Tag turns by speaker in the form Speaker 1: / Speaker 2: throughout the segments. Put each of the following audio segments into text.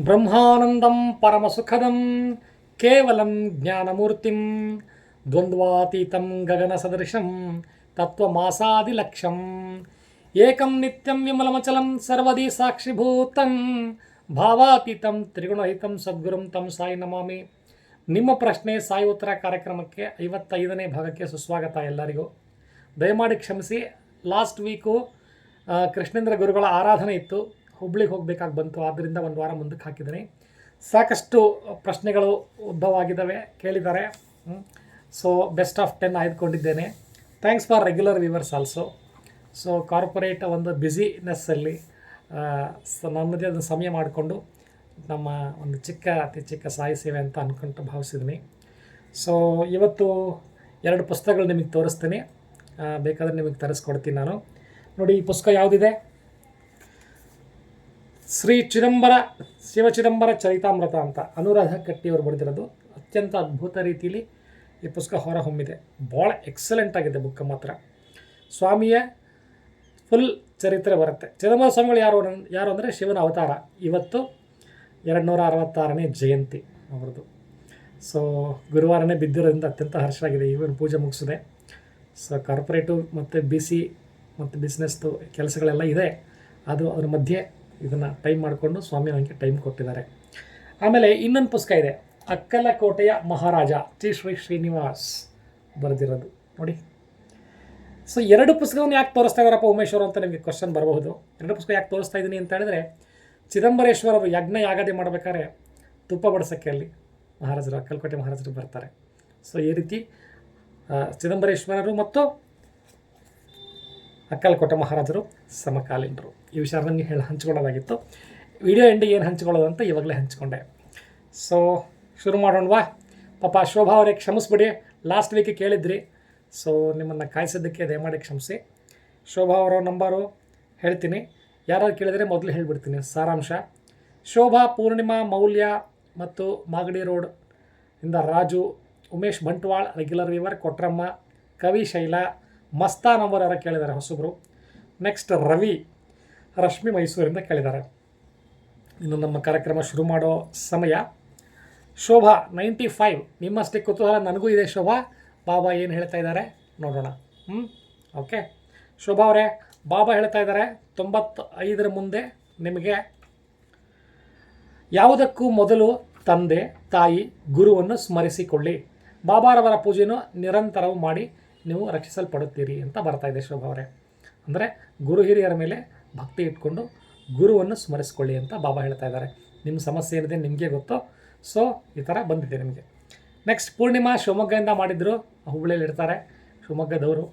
Speaker 1: ಬ್ರಹ್ಮಾನಂದಂ ಪರಮಸುಖದಂ ಕೇವಲಂ ಜ್ಞಾನಮೂರ್ತಿಂ ದ್ವಂದ್ವಾತೀತಂ ಗಗನಸದೃಶಂ ತತ್ವಮಾಸಾದಿಲಕ್ಷ್ಯಂ ಏಕಂ ನಿತ್ಯಂ ವಿಮಲಮಚಲಂ ಸರ್ವದಿ ಸಾಕ್ಷಿಭೂತಂ ಭಾವಾತೀತಂ ತ್ರಿಗುಣಹಿತಂ ಸದ್ಗುರುಂ ತಂ ಸಾಯಿ ನಮಾಮಿ ನಿಮ್ಮ ಪ್ರಶ್ನೆ ಸಾಯಿ ಉತ್ತರ ಕಾರ್ಯಕ್ರಮಕ್ಕೆ ಐವತ್ತೈದನೇ ಭಾಗಕ್ಕೆ ಸುಸ್ವಾಗತ ಎಲ್ಲರಿಗೂ ದಯಮಾಡಿ ಕ್ಷಮಿಸಿ ಲಾಸ್ಟ್ ವೀಕು ಆ, ಕೃಷ್ಣೇಂದ್ರ ಗುರುಗಳ ಆರಾಧನೆ ಇತ್ತು ಹುಬ್ಳಿಗೆ ಹೋಗಬೇಕಾಗಿ ಬಂತು. ಆದ್ದರಿಂದ ಒಂದು ವಾರ ಮುಂದಕ್ಕೆ ಹಾಕಿದ್ದೀನಿ ಸಾಕಷ್ಟು ಪ್ರಶ್ನೆಗಳು ಉದ್ಭವ ಆಗಿದ್ದಾವೆ ಕೇಳಿದ್ದಾರೆ so best of ten ಆಯ್ದುಕೊಂಡಿದ್ದೇನೆ. Thanks for regular viewers also so corporate ಒಂದು ಬ್ಯುಸಿನೆಸ್ಸಲ್ಲಿ ನನ್ನದೇ ಅದನ್ನು ಸಮಯ ಮಾಡಿಕೊಂಡು ನಮ್ಮ ಒಂದು ಚಿಕ್ಕ, ಅತಿ ಚಿಕ್ಕ ಸಾಯಿ ಸೇವೆ ಅಂತ ಅಂದ್ಕೊಂಡು ಭಾವಿಸಿದ್ದೀನಿ ಸೊ ಇವತ್ತು ಎರಡು ಪುಸ್ತಕಗಳು ನಿಮಗೆ ತೋರಿಸ್ತೀನಿ. ಬೇಕಾದರೆ ನಿಮಗೆ ತರಿಸ್ಕೊಡ್ತೀನಿ ನಾನು. ನೋಡಿ, ಈ ಪುಸ್ತಕ ಯಾವುದಿದೆ? ಶ್ರೀ ಚಿದಂಬರ ಶಿವಚಿದಂಬರ ಚರಿತಾಮೃತ ಅಂತ ಅನುರಾಧ ಕಟ್ಟಿಯವರು ಬರೆದಿರೋದು. ಅತ್ಯಂತ ಅದ್ಭುತ ರೀತಿಯಲ್ಲಿ ಈ ಪುಸ್ತಕ ಹೊರಹೊಮ್ಮಿದೆ ಭಾಳ ಎಕ್ಸಲೆಂಟ್ ಆಗಿದೆ ಬುಕ್ ಮಾತ್ರ. ಸ್ವಾಮಿಯ ಫುಲ್ ಚರಿತ್ರೆ ಬರುತ್ತೆ. ಚಿದಂಬರ ಸ್ವಾಮಿಗಳು ಯಾರು ಯಾರು ಅಂದರೆ ಶಿವನ ಅವತಾರ. ಇವತ್ತು ಎರಡು ನೂರ ಅರವತ್ತಾರನೇ ಜಯಂತಿ ಅವರದು ಸೊ ಗುರುವಾರನೇ ಬಿದ್ದಿರೋದ್ರಿಂದ ಅತ್ಯಂತ ಹರ್ಷ ಆಗಿದೆ ಇವನು ಪೂಜೆ ಮುಗಿಸಿದೆ. ಸೊ ಕಾರ್ಪೊರೇಟು ಮತ್ತು ಬಿ ಸಿ ಮತ್ತು ಬಿಸ್ನೆಸ್ದು ಕೆಲಸಗಳೆಲ್ಲ ಇದೆ. ಅದು ಅದ್ರ ಮಧ್ಯೆ ಇದನ್ನು ಟೈಮ್ ಮಾಡಿಕೊಂಡು ಸ್ವಾಮಿ ನನಗೆ ಟೈಮ್ ಕೊಟ್ಟಿದ್ದಾರೆ. ಆಮೇಲೆ ಇನ್ನೊಂದು ಪುಸ್ತಕ ಇದೆ, ಅಕ್ಕಲಕೋಟೆಯ ಮಹಾರಾಜ ಟಿ ಶ್ರೀ ಶ್ರೀನಿವಾಸ್ ಬರೆದಿರೋದು. ನೋಡಿ. ಸೊ ಎರಡು ಪುಸ್ತಕವನ್ನು ಯಾಕೆ ತೋರಿಸ್ತಾ ಇದ್ದಾರಪ್ಪ ಉಮೇಶ್ವರ ಅಂತ ನಿಮಗೆ ಕ್ವಶನ್ ಬರಬಹುದು. ಎರಡು ಪುಸ್ತಕ ಯಾಕೆ ತೋರಿಸ್ತಾ ಇದ್ದೀನಿ ಅಂತ ಹೇಳಿದ್ರೆ, ಚಿದಂಬರೇಶ್ವರರು ಯಜ್ಞ ಯಾಗದೆ ಮಾಡಬೇಕಾದ್ರೆ ತುಪ್ಪ ಬಡಿಸೋಕ್ಕೆ ಅಲ್ಲಿ ಮಹಾರಾಜರು, ಅಕ್ಕಲಕೋಟೆ ಮಹಾರಾಜರು ಬರ್ತಾರೆ. ಸೊ ಈ ರೀತಿ ಚಿದಂಬರೇಶ್ವರರು ಮತ್ತು ಅಕ್ಕಲಕೋಟೆ ಮಹಾರಾಜರು, ಸಮಕಾಲೀನರು. ಈ ವಿಚಾರ ನನಗೆ ಹೇಳಿ ಹಂಚ್ಕೊಳ್ಳೋದಾಗಿತ್ತು ವಿಡಿಯೋ ಎಂಡಿಗೆ ಏನು ಹಂಚ್ಕೊಳ್ಳೋದು ಅಂತ ಇವಾಗಲೇ ಹಂಚ್ಕೊಂಡೆ. ಸೊ ಶುರು ಮಾಡೋಣವಾ ಪಾಪ ಶೋಭಾ ಅವರೇ ಕ್ಷಮಿಸ್ಬಿಡಿ. ಲಾಸ್ಟ್ ವೀಕ್ ಕೇಳಿದ್ರಿ. ಸೊ ನಿಮ್ಮನ್ನು ಕಾಯಿಸೋದಕ್ಕೆ ದಯಮಾಡಿ ಕ್ಷಮಿಸಿ. ಶೋಭಾ ಅವರ ನಂಬರು ಹೇಳ್ತೀನಿ. ಯಾರಾದ್ರು ಕೇಳಿದರೆ ಮೊದಲು ಹೇಳಿಬಿಡ್ತೀನಿ. ಸಾರಾಂಶ. ಶೋಭಾ, ಪೂರ್ಣಿಮಾ, ಮೌಲ್ಯ ಮತ್ತು ಮಾಗಡಿ ರೋಡ್ ಇಂದ Raju, Umesh Bantwal regular viewer Kotramma, Kavi Shaila Mastan number ಯಾರೋ ಕೇಳಿದ್ದಾರೆ ಹೊಸಬ್ರು. ನೆಕ್ಸ್ಟ್ ರವಿ ರಶ್ಮಿ ಮೈಸೂರಿಂದ ಕೇಳಿದ್ದಾರೆ. ಇನ್ನು ನಮ್ಮ ಕಾರ್ಯಕ್ರಮ ಶುರು ಮಾಡೋ ಸಮಯ. ಶೋಭಾ ನೈಂಟಿ ಫೈವ್ ನಿಮ್ಮಷ್ಟೇ ಕುತೂಹಲ, ನನಗೂ ಇದೆ ಶೋಭಾ. ಬಾಬಾ ಏನು ಹೇಳ್ತಾ ಇದ್ದಾರೆ ನೋಡೋಣ. ಹ್ಞೂ ಓಕೆ ಶೋಭಾ ಅವರೇ, ಬಾಬಾ ಹೇಳ್ತಾ ಇದ್ದಾರೆ, ತೊಂಬತ್ತೈದರ ಮುಂದೆ ನಿಮಗೆ ಯಾವುದಕ್ಕೂ ಮೊದಲು ತಂದೆ, ತಾಯಿ, ಗುರುವನ್ನು ಸ್ಮರಿಸಿಕೊಳ್ಳಿ. ಬಾಬಾರವರ ಪೂಜೆಯನ್ನು ನಿರಂತರವೂ ಮಾಡಿ. ನೀವು ರಕ್ಷಿಸಲ್ಪಡುತ್ತೀರಿ ಅಂತ ಬರ್ತಾ ಇದೆ ಅವರೇ. ಅಂದರೆ ಗುರು ಹಿರಿಯರ ಮೇಲೆ ಭಕ್ತಿ ಇಟ್ಕೊಂಡು ಗುರುವನ್ನು ಸ್ಮರಿಸ್ಕೊಳ್ಳಿ ಅಂತ ಬಾಬಾ ಹೇಳ್ತಾ ಇದ್ದಾರೆ. ನಿಮ್ಮ ಸಮಸ್ಯೆ ಏನಿದೆ ನಿಮಗೆ ಗೊತ್ತು? ಸೊ ಈ ಥರ ಬಂದಿದೆ ನಿಮಗೆ. ನೆಕ್ಸ್ಟ್ ಪೂರ್ಣಿಮಾ ಶಿವಮೊಗ್ಗದಿಂದ ಮಾಡಿದ್ರು ಹುಬ್ಬಳ್ಳಿಯಲ್ಲಿ ಇರ್ತಾರೆ ಶಿವಮೊಗ್ಗದವರು.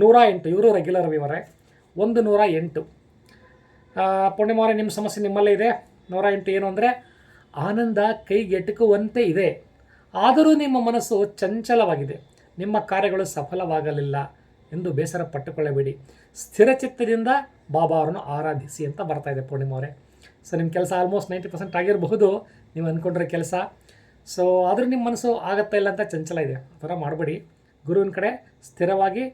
Speaker 1: ನೂರ ಎಂಟು, ಇವರು ರೆಗ್ಯುಲರ್ ವಿವರೇ ಒಂದು ನೂರ ಎಂಟು. ಪೂರ್ಣಿಮಾ ನಿಮ್ಮ ಸಮಸ್ಯೆ ನಿಮ್ಮಲ್ಲೇ ಇದೆ. ನೂರ ಎಂಟು ಏನು ಅಂದರೆ ಆನಂದ ಕೈಗೆಟುಕುವಂತೆ ಇದೆ. ಆದರೂ ನಿಮ್ಮ ಮನಸ್ಸು ಚಂಚಲವಾಗಿದೆ. ನಿಮ್ಮ ಕಾರ್ಯಗಳು ಸಫಲವಾಗಲಿಲ್ಲ ಎಂದು ಬೇಸರ ಪಟ್ಟುಕೊಳ್ಳಬೇಡಿ. ಸ್ಥಿರಚಿತ್ತದಿಂದ ಬಾಬಾ ಅವರನ್ನು ಆರಾಧಿಸಿ ಅಂತ ಬರ್ತಾ ಇದೆ ಪೂರ್ಣಿಮಾ ಅವರೇ. ಸೊ ನಿಮ್ಮ ಕೆಲಸ ಆಲ್ಮೋಸ್ಟ್ ನೈಂಟಿ ಪರ್ಸೆಂಟ್ ಆಗಿರಬಹುದು. ನೀವು ಅಂದ್ಕೊಂಡ್ರೆ ಕೆಲಸ. ಸೊ ಆದರೂ ನಿಮ್ಮ ಮನಸ್ಸು ಆಗತ್ತಾ ಇಲ್ಲ ಅಂತ ಚಂಚಲ ಇದೆ. ಆ ಥರ ಮಾಡಬೇಡಿ. ಗುರುವಿನ ಕಡೆ ಸ್ಥಿರವಾಗಿ,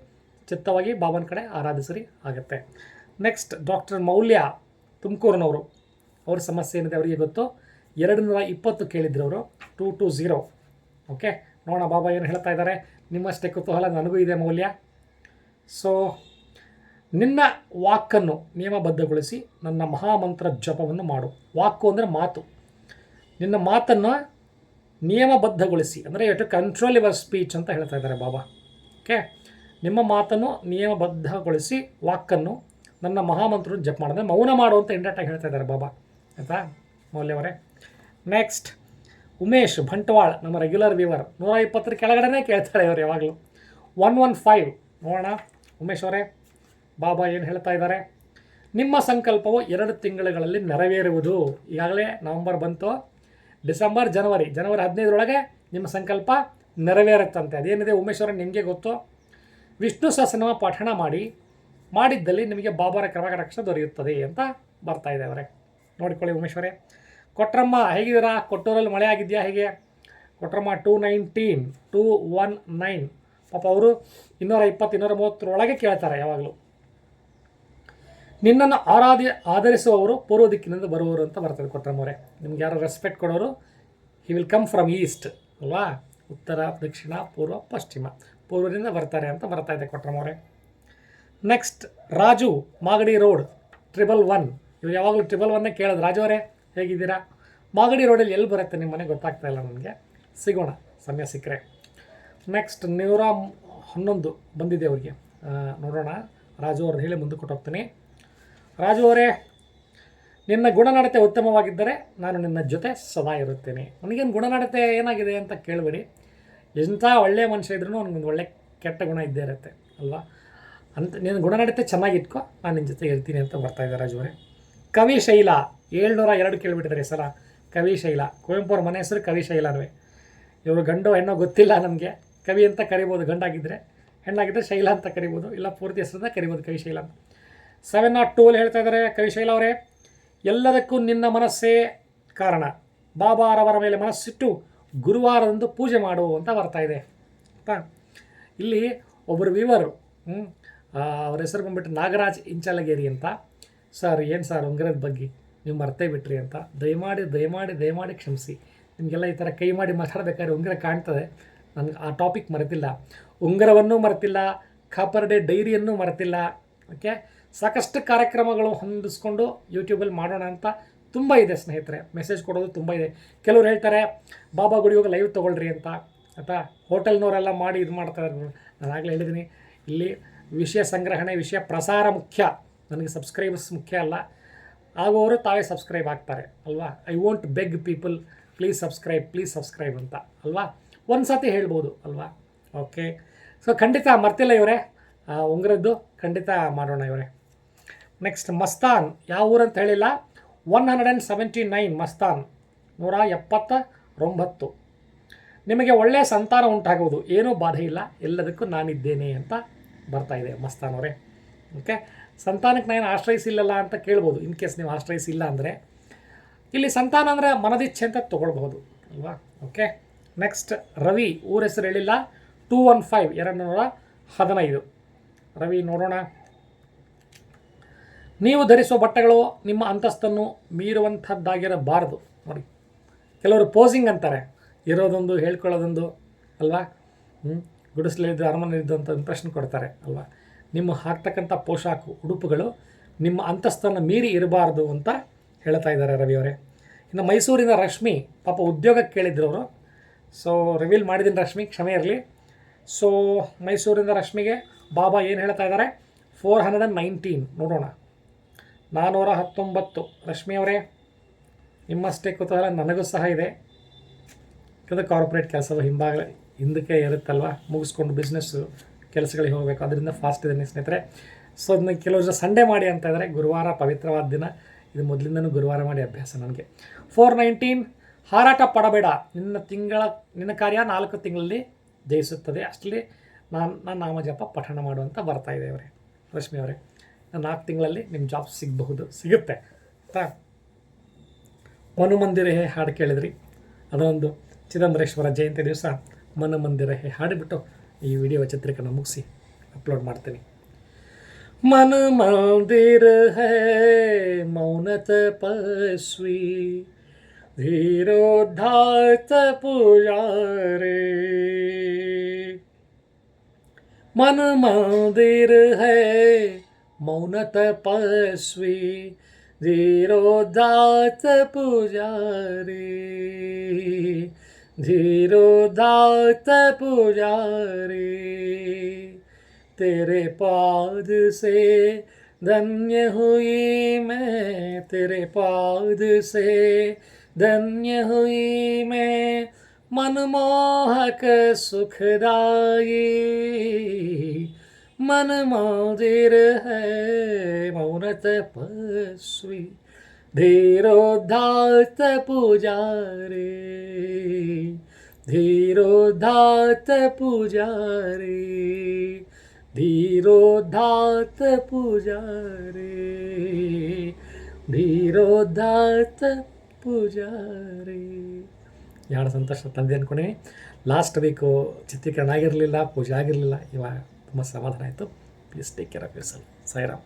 Speaker 1: ಚಿತ್ತವಾಗಿ ಬಾಬನ ಕಡೆ ಆರಾಧಿಸ್ರಿ, ಆಗುತ್ತೆ. ನೆಕ್ಸ್ಟ್ ಡಾಕ್ಟರ್ ಮೌಲ್ಯ ತುಮಕೂರಿನವರು. ಅವ್ರ ಸಮಸ್ಯೆ ಏನಿದೆ ಅವರಿಗೆ ಗೊತ್ತು. ಎರಡು ನೂರ ಇಪ್ಪತ್ತು ಕೇಳಿದ್ರು ಅವರು ಟೂ ಟು ಝೀರೋ ಓಕೆ ನೋಡೋಣ, ಬಾಬಾ ಏನು ಹೇಳ್ತಾ ಇದ್ದಾರೆ. ನಿಮ್ಮಷ್ಟೇ ಕುತೂಹಲ ನನಗೂ ಇದೆ ಮೌಲ್ಯ. ಸೊ ನಿನ್ನ ವಾಕನ್ನು ನಿಯಮಬದ್ಧಗೊಳಿಸಿ ನನ್ನ ಮಹಾಮಂತ್ರ ಜಪವನ್ನು ಮಾಡು. ವಾಕು ಅಂದರೆ ಮಾತು. ನಿನ್ನ ಮಾತನ್ನು ನಿಯಮಬದ್ಧಗೊಳಿಸಿ, ಅಂದರೆ ಟು ಕಂಟ್ರೋಲ್ ಯುವರ್ ಸ್ಪೀಚ್ ಅಂತ ಹೇಳ್ತಾ ಇದ್ದಾರೆ ಬಾಬಾ. ಓಕೆ ನಿಮ್ಮ ಮಾತನ್ನು ನಿಯಮಬದ್ಧಗೊಳಿಸಿ ವಾಕನ್ನು ನನ್ನ ಮಹಾಮಂತ್ರ ಜಪ ಮಾಡಿದ್ರೆ ಮೌನ ಮಾಡು ಅಂತ ಇಂಡೆಕ್ಟಾಗಿ ಹೇಳ್ತಾ ಇದ್ದಾರೆ ಬಾಬಾ. ಆಯಿತಾ? ಮೌಲ್ಯವರೇ? ನೆಕ್ಸ್ಟ್ ಉಮೇಶ್ ಬಂಟ್ವಾಳ್, ನಮ್ಮ ರೆಗ್ಯುಲರ್ ವ್ಯೂವರ್ ನೂರ ಇಪ್ಪತ್ತರ ಕೆಳಗಡೆನೇ ಕೇಳ್ತಾರೆ ಇವರು ಯಾವಾಗಲೂ. ಒನ್ ಒನ್ ಫೈವ್ ನೋಡೋಣ, ಉಮೇಶ್ ಅವರೇ, ಬಾಬಾ ಏನು ಹೇಳ್ತಾ ಇದ್ದಾರೆ? ನಿಮ್ಮ ಸಂಕಲ್ಪವು ಎರಡು ತಿಂಗಳುಗಳಲ್ಲಿ ನೆರವೇರುವುದು. ಈಗಾಗಲೇ ನವಂಬರ್ ಬಂತು. ಡಿಸೆಂಬರ್, ಜನವರಿ. ಜನವರಿ ಹದಿನೈದರೊಳಗೆ ನಿಮ್ಮ ಸಂಕಲ್ಪ ನೆರವೇರುತ್ತಂತೆ. ಅದೇನಿದೆ ಉಮೇಶ್ ಅವರೇ, ನಿಮಗೆ ಗೊತ್ತು? ವಿಷ್ಣು ಸಹಸ್ರನಾಮ ಪಠಣ ಮಾಡಿ, ಮಾಡಿದ್ದಲ್ಲಿ ನಿಮಗೆ ಬಾಬಾರ ಕರಕಟಾಕ್ಷ ದೊರೆಯುತ್ತದೆ ಅಂತ ಬರ್ತಾ ಇದೆ ಅವರೇ. ನೋಡಿಕೊಳ್ಳಿ ಉಮೇಶ್ವರೇ ಕೊಟ್ರಮ್ಮ, ಹೇಗಿದ್ದೀರಾ? ಕೊಟ್ಟೂರಲ್ಲಿ ಮಳೆ ಆಗಿದೆಯಾ ಹೇಗೆ? Kotramma two nineteen two one nine ಪಾಪ ಅವರು ಇನ್ನೂರ ಇಪ್ಪತ್ತು, ಇನ್ನೂರ ಮೂವತ್ತರೊಳಗೆ ಕೇಳ್ತಾರೆ ಯಾವಾಗಲೂ. ನಿನ್ನನ್ನು ಆರಾಧಿ, ಆಧರಿಸುವವರು ಪೂರ್ವ ದಿಕ್ಕಿನಿಂದ ಬರುವವರು ಅಂತ ಬರ್ತದೆ ಕೊಟ್ರಮ್ಮವರೇ. ನಿಮ್ಗೆ ಯಾರು ರೆಸ್ಪೆಕ್ಟ್ ಕೊಡೋರು he will come from east ಅಲ್ವಾ? ಉತ್ತರ, ದಕ್ಷಿಣ, ಪೂರ್ವ, ಪಶ್ಚಿಮ. ಪೂರ್ವದಿಂದ ಬರ್ತಾರೆ ಅಂತ ಬರ್ತಾ ಇದೆ ಕೊಟ್ರಮ್ಮವರೇ. Next Raju, Magadi road triple one ಇವ್ರು ಯಾವಾಗಲೂ ಟ್ರಿಬಲ್ ಒನ್ನೇ ಕೇಳೋದು. ರಾಜು ಅವರೇ ಹೇಗಿದ್ದೀರಾ? ಮಾಗಡಿ ರೋಡಲ್ಲಿ ಎಲ್ಲಿ ಬರುತ್ತೆ ನಿಮ್ಮ ಮನೆ ಗೊತ್ತಾಗ್ತಾ ಇಲ್ಲ ನನಗೆ ಸಿಗೋಣ, ಸಮಯ ಸಿಕ್ಕರೆ. ನೆಕ್ಸ್ಟ್ ನೂರ ಹನ್ನೊಂದು ಬಂದಿದೆ ಅವರಿಗೆ. ನೋಡೋಣ. ರಾಜು ಅವ್ರನ್ನ ಹೇಳಿ ಮುಂದೆ ಕೊಟ್ಟೋಗ್ತೀನಿ ರಾಜು ಅವರೇ, ನಿನ್ನ ಗುಣನಡತೆ ಉತ್ತಮವಾಗಿದ್ದರೆ ನಾನು ನಿನ್ನ ಜೊತೆ ಸದಾ ಇರುತ್ತೇನೆ. ನನಗೇನು ಗುಣನಡತೆ ಏನಾಗಿದೆ ಅಂತ ಕೇಳಬೇಡಿ. ಎಂಥ ಒಳ್ಳೆಯ ಮನುಷ್ಯ ಇದ್ರೂ ನನಗೊಂದು ಒಳ್ಳೆ ಕೆಟ್ಟ ಗುಣ ಇದ್ದೇ ಇರುತ್ತೆ, ಅಲ್ವಾ? ಅಂತ, ನಿನ್ನ ಗುಣನಡತೆ ಚೆನ್ನಾಗಿಟ್ಕೊ, ನಾನು ನಿನ್ನ ಜೊತೆ ಇರ್ತೀನಿ ಅಂತ ಬರ್ತಾಯಿದ್ದೆ ರಾಜು ಅವರೇ. ಕವಿ ಶೈಲ, ಏಳ್ನೂರ ಎರಡು ಕೇಳಿಬಿಟ್ಟಿದ್ದಾರೆ ಸಲ ಕವಿ ಶೈಲ ಕುವೆಂಪು ಅವ್ರ ಮನೆ ಹೆಸರು ಕವಿ ಶೈಲನವೇ ಇವರು ಗಂಡು ಹೆಣ್ಣೋ ಗೊತ್ತಿಲ್ಲ ನಮಗೆ. ಕವಿ ಅಂತ ಕರಿಬೋದು ಗಂಡಾಗಿದ್ದರೆ ಹೆಣ್ಣಾಗಿದ್ದರೆ ಶೈಲ ಅಂತ ಕರಿಬೋದು, ಇಲ್ಲ ಪೂರ್ತಿ ಹೆಸರನ್ನ ಕರಿಬೋದು ಕವಿ ಶೈಲ. ಅಂತ ಸೆವೆನ್ ನಾಟ್ ಟೂ ಅಲ್ಲಿ ಹೇಳ್ತಾ ಇದ್ದಾರೆ ಕವಿಶೈಲ ಅವರೇ. ಎಲ್ಲದಕ್ಕೂ ನಿನ್ನ ಮನಸ್ಸೇ ಕಾರಣ. ಬಾಬಾರವರ ಮೇಲೆ ಮನಸ್ಸಿಟ್ಟು ಗುರುವಾರದಂದು ಪೂಜೆ ಮಾಡು ಅಂತ ಬರ್ತಾ ಇದೆ. ಆಯ್ತಾ ಇಲ್ಲಿ ಒಬ್ಬರು ವಿವರು ಅವ್ರ ಹೆಸರು ಬಂದ್ಬಿಟ್ಟು ನಾಗರಾಜ್ ಇಂಚಲಗೇರಿ ಅಂತ. ಸರ್, ಏನು ಸರ್ ಉಂಗುರದ ಬಗ್ಗೆ? ನೀವು ಮರ್ತೇ ಬಿಟ್ರಿ ಅಂತ. ದಯಮಾಡಿ ದಯಮಾಡಿ ದಯಮಾಡಿ ಕ್ಷಮಿಸಿ. ನಿಮಗೆಲ್ಲ ಈ ಥರ ಕೈ ಮಾಡಿ ಮಾತಾಡಬೇಕಾದ್ರೆ ಉಂಗುರ ಕಾಣ್ತದೆ. ನನಗೆ ಆ ಟಾಪಿಕ್ ಮರೆತಿಲ್ಲ. ಉಂಗುರವನ್ನು ಮರೆತಿಲ್ಲ. ಕಾಪರ್ಡೆ ಡೈರಿಯನ್ನು ಮರೆತಿಲ್ಲ. ಓಕೆ? ಸಾಕಷ್ಟು ಕಾರ್ಯಕ್ರಮಗಳು ಹೊಂದಿಸ್ಕೊಂಡು ಯೂಟ್ಯೂಬಲ್ಲಿ ಮಾಡೋಣ ಅಂತ ತುಂಬ ಇದೆ ಸ್ನೇಹಿತರೆ. ಮೆಸೇಜ್ ಕೊಡೋದು ತುಂಬ ಇದೆ. ಕೆಲವ್ರು ಹೇಳ್ತಾರೆ, ಬಾಬಾ ಗುಡಿ ಹೋಗಿ ಲೈವ್ ತೊಗೊಳ್ರಿ ಅಂತ. ಆಯಿತಾ? ಹೋಟೆಲ್ನವರೆಲ್ಲ ಮಾಡಿ ಇದು ಮಾಡ್ತಾರೆ ನಾನು ಆಗಲೇ ಹೇಳಿದ್ದೀನಿ ಇಲ್ಲಿ ವಿಷಯ ಸಂಗ್ರಹಣೆ, ವಿಷಯ ಪ್ರಸಾರ ಮುಖ್ಯ. ನನಗೆ ಸಬ್ಸ್ಕ್ರೈಬರ್ಸ್ ಮುಖ್ಯ ಅಲ್ಲ. ಆಗುವವರು ತಾವೇ ಸಬ್ಸ್ಕ್ರೈಬ್ ಆಗ್ತಾರೆ, ಅಲ್ವಾ? I want beg people please subscribe please subscribe ಅಂತ, ಅಲ್ವಾ? ಒಂದು ಸತಿ ಹೇಳ್ಬೋದು, ಅಲ್ವಾ? ಓಕೆ ಸೊ ಖಂಡಿತ ಮರ್ತಿಲ್ಲ ಇವರೇ. ಉಂಗ್ರದ್ದು ಖಂಡಿತ ಮಾಡೋಣ ಇವರೇ. ನೆಕ್ಸ್ಟ್ ಮಸ್ತಾನ್. ಯಾವ ಊರಂತ ಹೇಳಿಲ್ಲ? One hundred and seventy nine Mastan. ನೂರ ಎಪ್ಪತ್ತ ಒಂಬತ್ತು ನಿಮಗೆ ಒಳ್ಳೆಯ ಸಂತಾನ ಉಂಟಾಗುವುದು. ಏನೂ ಬಾಧೆ ಇಲ್ಲ. ಎಲ್ಲದಕ್ಕೂ ನಾನಿದ್ದೇನೆ ಅಂತ ಬರ್ತಾ ಇದೆ ಮಸ್ತಾನ್ ಅವರೇ. ಓಕೆ ಸಂತಾನಕ್ಕೆ ನಾನು ಆಶ್ರಯಿಸಿಲ್ಲಲ್ಲ ಅಂತ ಕೇಳ್ಬೋದು. ಇನ್ ಕೇಸ್ ನೀವು ಆಶ್ರಯಿಸಿಲ್ಲ ಅಂದರೆ. ಇಲ್ಲಿ ಸಂತಾನ ಅಂದರೆ ಮನದಿಚ್ಛೆ ಅಂತ ತೊಗೊಳ್ಬಹುದು. ಅಲ್ವಾ? ಓಕೆ ನೆಕ್ಸ್ಟ್ ರವಿ ಊರ ಹೆಸರು ಹೇಳಿಲ್ಲ. ಟೂ ಒನ್ ಫೈವ್ ಎರಡು ನೂರ ಹದಿನೈದು. ರವಿ, ನೋಡೋಣ. ನೀವು ಧರಿಸುವ ಬಟ್ಟೆಗಳು ನಿಮ್ಮ ಅಂತಸ್ತನ್ನು ಮೀರುವಂಥದ್ದಾಗಿರಬಾರದು. ನೋಡಿ. ಕೆಲವರು ಪೋಸಿಂಗ್ ಅಂತಾರೆ. ಇರೋದೊಂದು, ಹೇಳ್ಕೊಳ್ಳೋದೊಂದು. ಅಲ್ವಾ? ಗುಡಿಸ್ಲಿದ್ದು ಅರಮನೆ ಅಂತ ಇಂಪ್ರೆಷನ್ ಕೊಡ್ತಾರೆ. ಅಲ್ವಾ? ನಿಮ್ಮ ಹಾಕ್ತಕ್ಕಂಥ ಪೋಷಾಕು ಉಡುಪುಗಳು ನಿಮ್ಮ ಅಂತಸ್ತನ್ನು ಮೀರಿ ಇರಬಾರ್ದು ಅಂತ ಹೇಳ್ತಾ ಇದ್ದಾರೆ ರವಿಯವರೇ ಇನ್ನು ಮೈಸೂರಿನ ರಶ್ಮಿ, ಪಾಪ ಉದ್ಯೋಗಕ್ಕೆ ಕೇಳಿದ್ರು ಅವರು ಸೊ ರಿವೀಲ್ ಮಾಡಿದ್ದೀನಿ ರಶ್ಮಿ, ಕ್ಷಮೆ ಇರಲಿ. ಸೊ ಮೈಸೂರಿನ ರಶ್ಮಿಗೆ ಬಾಬಾ ಏನು ಹೇಳ್ತಾ ಇದ್ದಾರೆ? ಫೋರ್ ಹಂಡ್ರೆಡ್ ಆ್ಯಂಡ್ ನೈನ್ಟೀನ್ ನೋಡೋಣ. ನಾನ್ನೂರ ಹತ್ತೊಂಬತ್ತು. ರಶ್ಮಿ ಅವರೇ, ನಿಮ್ಮಷ್ಟೇ ಕುತೂಹಲ, ನನಗೂ ಸಹ ಇದೆ. ಯಾಕಂದರೆ ಕಾರ್ಪೊರೇಟ್ ಕೆಲಸವು ಹಿಂಭಾಗ, ಹಿಂದಕ್ಕೆ ಇರುತ್ತಲ್ವ? ಮುಗಿಸ್ಕೊಂಡು ಬಿಸ್ನೆಸ್ಸು ಕೆಲಸಗಳಿಗೆ ಹೋಗಬೇಕು. ಅದರಿಂದ ಫಾಸ್ಟ್ ಇದ್ದೀನಿ ಸ್ನೇಹಿತರೆ. ಸೊ ಅದನ್ನ ಕೆಲವು ಜನ ಸಂಡೇ ಮಾಡಿ ಅಂತ ಇದ್ದಾರೆ ಗುರುವಾರ ಪವಿತ್ರವಾದ ದಿನ. ಇದು ಮೊದಲಿಂದನೂ ಗುರುವಾರ ಮಾಡಿ ಅಭ್ಯಾಸ ನನಗೆ ಫೋರ್ ನೈನ್ಟೀನ್ ಹಾರಾಟ ಪಡಬೇಡ. ನಿನ್ನ ತಿಂಗಳ, ನಿನ್ನ ಕಾರ್ಯ ನಾಲ್ಕು ತಿಂಗಳಲ್ಲಿ ಜಯಿಸುತ್ತದೆ. ಅಷ್ಟಲ್ಲಿ ನಾನು ನಾನು ನಾಮಜಪ ಪಠಣ ಮಾಡುವಂಥ ಬರ್ತಾ ಇದೆ ಅವರೇ. ರಶ್ಮಿ ಅವರೇ ನಾಲ್ಕು ತಿಂಗಳಲ್ಲಿ ನಿಮ್ಮ ಜಾಬ್ ಸಿಗಬಹುದು. ಸಿಗುತ್ತೆ. ಮನು ಮಂದಿರ ಹೇ ಹಾಡು ಕೇಳಿದ್ರಿ. ಅದೊಂದು ಚಿದಂಬರೇಶ್ವರ ಜಯಂತಿ ದಿವಸ ಮನುಮಂದಿರ ಹೇ ಹಾಡಿಬಿಟ್ಟು ಈ ವಿಡಿಯೋ ಚಿತ್ರೀಕರಣ ಮುಗಿಸಿ ಅಪ್ಲೋಡ್ ಮಾಡ್ತೀನಿ मन मंदिर है मौन तपस्वी धीरोद्धात पुजारे मन मंदिर है मौन तपस्वी धीरोदात पुजारी धीरोदात पुजारी, तेरे पाद से धन्य हुई मैं, तेरे पाद से धन्य हुई मैं, मनमोहक सुखदाई। मन मंदिर है मौन तपस्वी धीरोदात पुजारी धीरोदात पुजारी धीरोदात पुजारी ಧೀರೋದಾತ ಪೂಜಾರಿ ಎರಡು ಸಂತೋಷ ತಂದೆ ಅಂದ್ಕೊಂಡಿನಿ ಲಾಸ್ಟ್ ವೀಕು ಚಿತ್ರೀಕರಣ ಆಗಿರಲಿಲ್ಲ ಪೂಜೆ ಆಗಿರಲಿಲ್ಲ ಇವಾಗ ತುಂಬ ಸಮಾಧಾನ ಆಯಿತು please take care of yourself Sairam